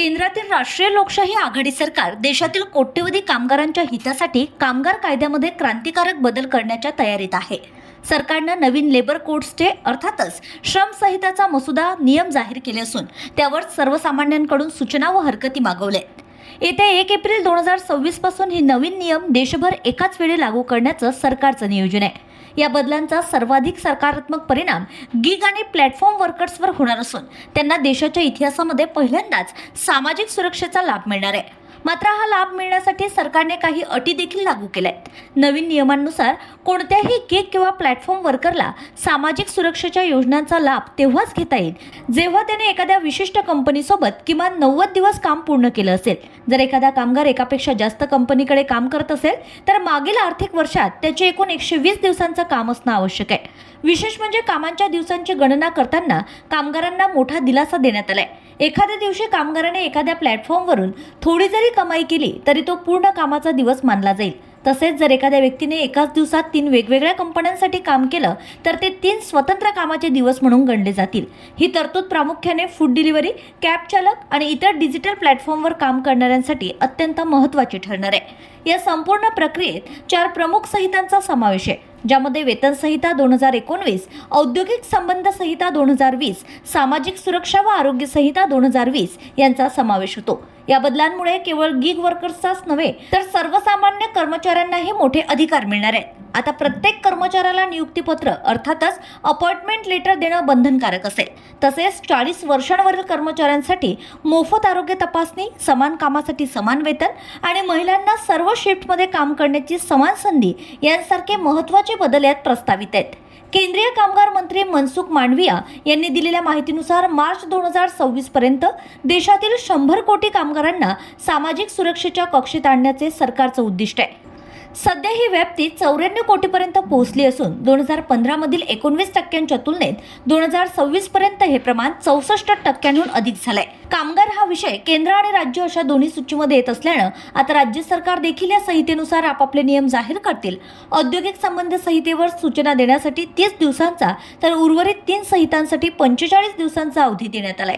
केंद्रातील राष्ट्रीय लोकशाही आघाडी सरकार देशातील कोट्यवधी कामगारांच्या हितासाठी कामगार कायद्यामध्ये क्रांतिकारक बदल करण्याच्या तयारीत आहे सरकारनं नवीन लेबर कोड्सचे अर्थातच श्रम संहिताचा मसुदा नियम जाहीर केले असून त्यावर सर्वसामान्यांकडून सूचना व हरकती मागवल्या आहेत. येत्या एक एप्रिल दोन हजार सव्वीसपासून हे नवीन नियम देशभर एकाच वेळी लागू करण्याचं सरकारचं नियोजन आहे या बदलांचा सर्वाधिक सकारात्मक परिणाम गिग आणि प्लॅटफॉर्म वर्कर्सवर होणार असून त्यांना देशाच्या इतिहासामध्ये पहिल्यांदाच सामाजिक सुरक्षेचा लाभ मिळणार आहे. मात्र हा लाभ मिळण्यासाठी सरकारने काही अटी देखील लागू केल्या आहेत. नवीन नियमांनुसार कोणत्याही गिग किंवा प्लॅटफॉर्म वर्करला सामाजिक सुरक्षेच्या योजनांचा लाभ तेव्हाच घेता येईल. जेव्हा त्याने एखाद्या विशिष्ट कंपनीसोबत किमान नव्वद दिवस काम पूर्ण केलं असेल. जर एखादा कामगार एकापेक्षा जास्त कंपनीकडे काम करत असेल तर मागील आर्थिक वर्षात त्याचे एकूण एकशे वीस दिवसांचं काम असणं आवश्यक आहे. विशेष म्हणजे कामांच्या दिवसांची गणना करताना कामगारांना मोठा दिलासा देण्यात आलाय. एखाद्या दिवशी कामगाराने एखाद्या प्लॅटफॉर्मवरून थोडी जरी कमाई केली तरी तो पूर्ण कामाचा दिवस मानला जाईल. तसेच जर एखाद्या व्यक्तीने एकाच दिवसात तीन वेगवेगळ्या कंपन्यांसाठी काम केलं तर ते तीन स्वतंत्र कामाचे दिवस म्हणून गणले जातील. ही तरतूद प्रामुख्याने फूड डिलिव्हरी कॅब चालक आणि इतर डिजिटल प्लॅटफॉर्मवर काम करणाऱ्यांसाठी अत्यंत महत्त्वाची ठरणार आहे. या संपूर्ण प्रक्रियेत चार प्रमुख संहितांचा समावेश आहे ज्यामध्ये वेतन संहिता दोन हजार एकोणवीस औद्योगिक संबंध संहिता दोन हजार वीस सामाजिक सुरक्षा व आरोग्य संहिता दोन हजार वीस यांचा समावेश होतो. या बदलांमुळे केवळ गिग वर्कर्सचाच नव्हे तर सर्वसामान्य कर्मचाऱ्यांनाही मोठे अधिकार मिळणार आहेत. आता प्रत्येक कर्मचाऱ्याला नियुक्तीपत्र अर्थातच अपॉइंटमेंट लेटर देणं बंधनकारक असेल. तसेच चाळीस वर्षांवरील कर्मचाऱ्यांसाठी मोफत आरोग्य तपासणी समान कामासाठी समान वेतन आणि महिलांना सर्व शिफ्टमध्ये काम करण्याची समान संधी यांसारखे महत्त्वाचे बदल यात प्रस्तावित आहेत. केंद्रीय कामगार मंत्री मनसुख मांडविया यांनी दिलेल्या माहितीनुसार मार्च दोन हजार सव्वीस पर्यंत देशातील शंभर कोटी कामगारांना सामाजिक सुरक्षेच्या कक्षेत आणण्याचे सरकारचं उद्दिष्ट आहे. सध्या ही व्याप्ती चौऱ्याण्णव कोटीपर्यंत पोहोचली असून दोन हजार पंधरामधील एकोणवीस टक्क्यांच्या तुलनेत दोन हजार सव्वीस पर्यंत हे प्रमाण चौसष्ट टक्क्यांहून अधिक झालंय. कामगार हा विषय केंद्र आणि राज्य अशा दोन्ही सूचीमध्ये येत असल्यानं आता राज्य सरकार देखील या संहितेनुसार आपापले नियम जाहीर करतील. औद्योगिक संबंध संहितेवर सूचना देण्यासाठी तीस दिवसांचा तर उर्वरित तीन संहितांसाठी पंचेचाळीस दिवसांचा अवधी देण्यात आलाय.